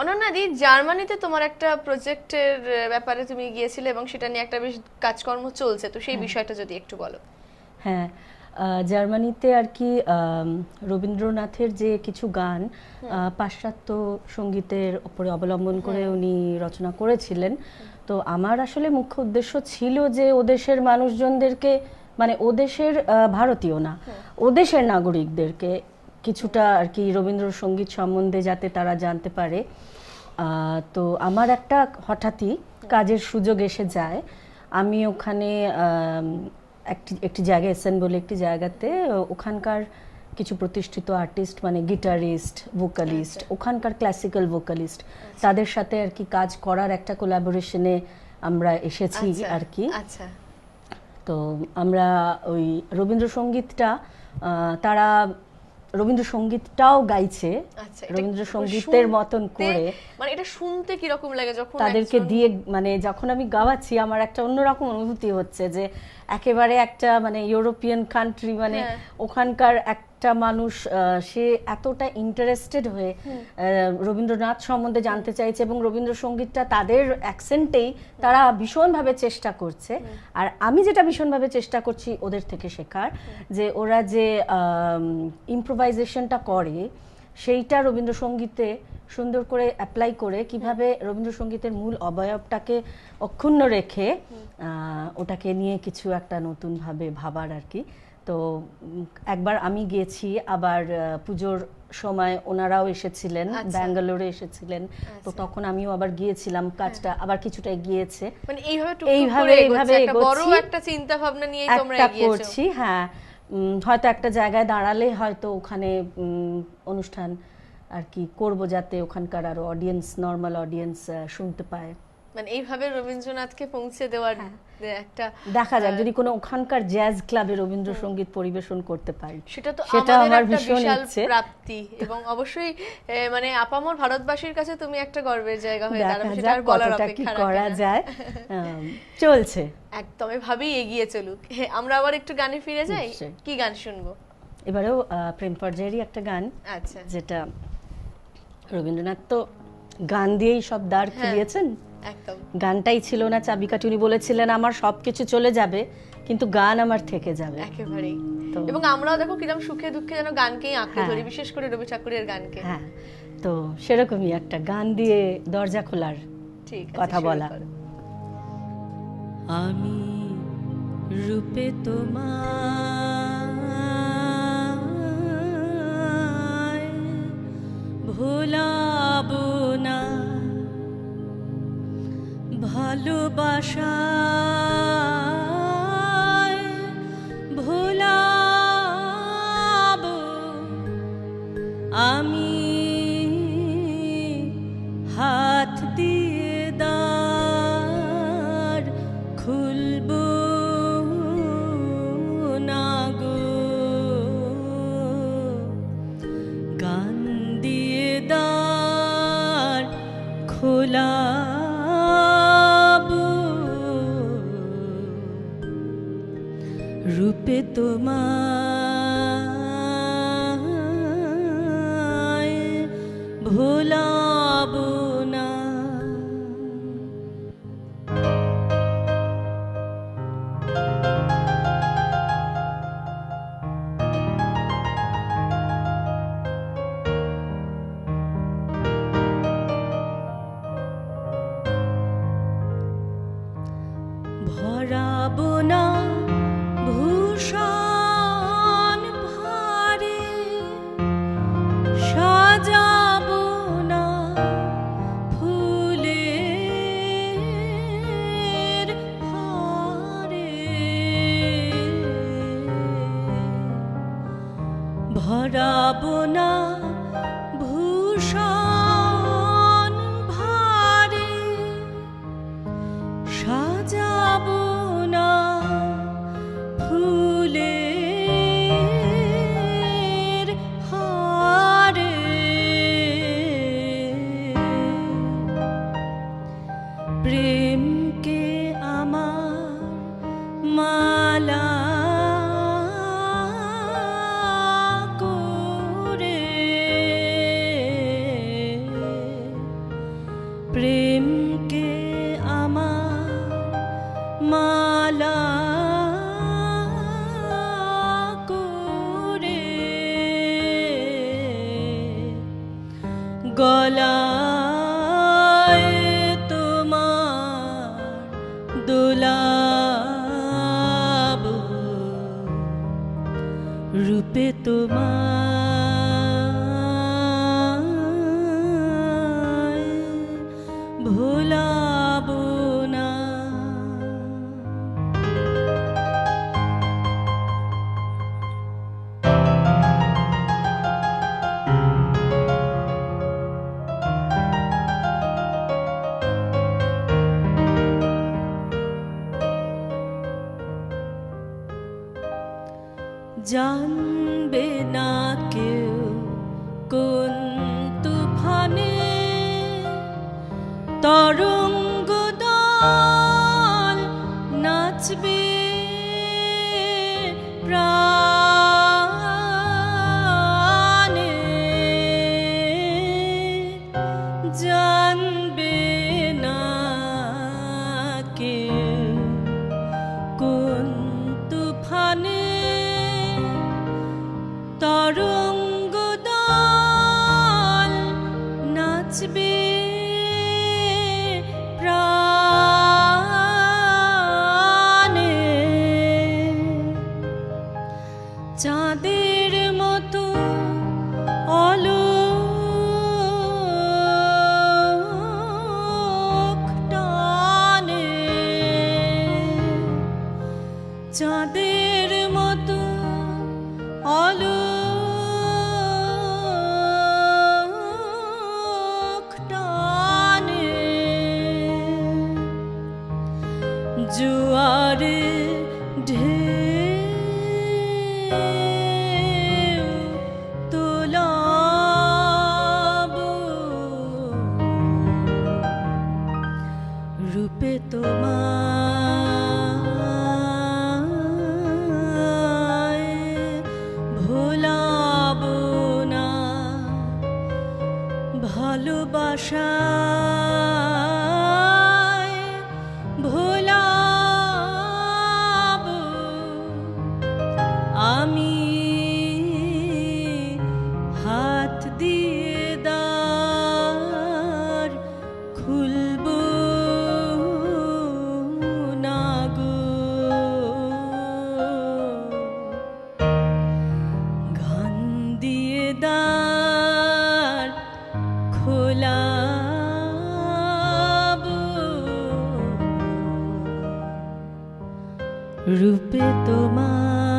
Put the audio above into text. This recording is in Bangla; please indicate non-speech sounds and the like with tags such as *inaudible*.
অনন্যাদি জার্মানিতে তোমার একটা প্রজেক্টের ব্যাপারে তুমি গিয়েছিলে এবং সেটা নিয়ে একটা বেশ কাজকর্ম চলছে তো সেই বিষয়টা যদি একটু বলো। হ্যাঁ জার্মানিতে আর কি রবীন্দ্রনাথের যে কিছু গান পাশ্চাত্য সঙ্গীতের উপরে অবলম্বন করে উনি রচনা করেছিলেন। তো আমার আসলে মুখ্য উদ্দেশ্য ছিল যে ও দেশের মানুষজনদেরকে মানে ও দেশের ভারতীয় না ও দেশের নাগরিকদেরকে কিছুটা আর কি রবীন্দ্রসঙ্গীত সম্বন্ধে যাতে তারা জানতে পারে। তো আমার একটা হঠাৎই কাজের সুযোগ এসে যায়। আমি ওখানে একটি একটি জায়গায় এসেন বলে একটি জায়গাতে ওখানকার কিছু প্রতিষ্ঠিত আর্টিস্ট মানে গিটারিস্ট ভোকালিস্ট ওখানকার ক্লাসিক্যাল ভোকালিস্ট তাদের সাথে আর কি কাজ করার একটা কোলাবোরেশনে আমরা এসেছি আচ্ছা, আর কি। আচ্ছা। তো আমরা ওই রবীন্দ্রসঙ্গীতটা তারা রবীন্দ্রসঙ্গীতটাও গাইছে আচ্ছা রবীন্দ্রসঙ্গীতের মতন করে মানে এটা শুনতে কি রকম লাগে যখন তাদেরকে দিয়ে মানে যখন আমি গাওয়াচ্ছি আমার একটা অন্যরকম অনুভূতি হচ্ছে যে একেবারে একটা মানে ইউরোপিয়ান কান্ট্রি মানে ওখানকার ওখানকার একটা মানুষ সে এতটা ইন্টারেস্টেড হয়ে রবীন্দ্রনাথ সম্বন্ধে জানতে চাইছে এবং রবীন্দ্রসঙ্গীতটা তাদের অ্যাকসেন্টেই তারা ভীষণভাবে চেষ্টা করছে। আর আমি যেটা ভীষণভাবে চেষ্টা করছি ওদের থেকে শেখার যে ওরা যে ইম্প্রোভাইজেশনটা করে সেইটা রবীন্দ্রসঙ্গীতে সুন্দর করে অ্যাপ্লাই করে কীভাবে রবীন্দ্রসঙ্গীতের মূল অবয়বটাকে অক্ষুণ্ণ রেখে ওটাকে নিয়ে কিছু একটা নতুনভাবে ভাবার আর কি। তো একবার আমি গেছি আবার পুজোর সময় ওনারাও এসেছিলেন আচ্ছা। ব্যাঙ্গালোরে এসেছিলেন। তো তখন আমিও আবার গিয়েছিলাম কাজটা আবার কিছুটা গিয়েছে মানে এইভাবে এইভাবে- এইভাবে একটা বড় একটা চিন্তা ভাবনা নিয়ে তোমরা এগিয়েছো। করছি হ্যাঁ। হয়তো একটা জায়গায় দাঁড়ালে হয়তো ওখানে অনুষ্ঠান আর কি করব যাতে ওখানকার আরও অডিয়েন্স নর্মাল অডিয়েন্স শুনতে পায়। মানে এইভাবে রবীন্দ্রনাথকে পৌঁছে দেওয়ার হ্যাঁ। একটা দেখা যাক যদি কোনো ওখানকার জ্যাজ ক্লাবে রবীন্দ্রসঙ্গীত পরিবেশন করতে পারি। সেটা তো সেটা আমার ভীষণ ইচ্ছে। প্রাপ্তি এবং অবশ্যই মানে আপামর ভারতবাসীর কাছে তুমি একটা গর্বের জায়গা হয়ে দাঁড়াবে সেটা আর বলার অপেক্ষা করা যায়। *laughs* চলছে। একদম এভাবেই এগিয়ে চলুক। আমরা আবার একটু গানে ফিরে যাই। কি গান শুনব? এবারেও প্রেম পর্যায়েরই একটা গান আচ্ছা। যেটা রবীন্দ্রনাথ তো গান দিয়েই সব দ্বার হ্যাঁ। খুলিয়েছেন। গানটাই ছিল না চাবিকাঠি উনি বলেছিলেন আমার সবকিছু চলে যাবে কিন্তু গান আমার থেকে যাবে। একেবারেই। এবং আমরাও দেখো কিরম সুখে দুঃখে যেন গানকেই আঁকড়ে হ্যাঁ। ধরি বিশেষ করে রবি ঠাকুরের গানকে। হ্যাঁ তো সেরকমই একটা গান দিয়ে দরজা খোলার ঠিক কথা বলা। আমি রূপে তোমায় ভোলাবো। না তোমায় ভোলাবো না। না গলায় তোমার দোলাব রূপে তোমার জানবে না কেউ কোন তুফানে। তরঙ্গ দল নাচবে চাঁদের মতো অলোক টানে। জুয়ারে ঢেউ রূপে তোমার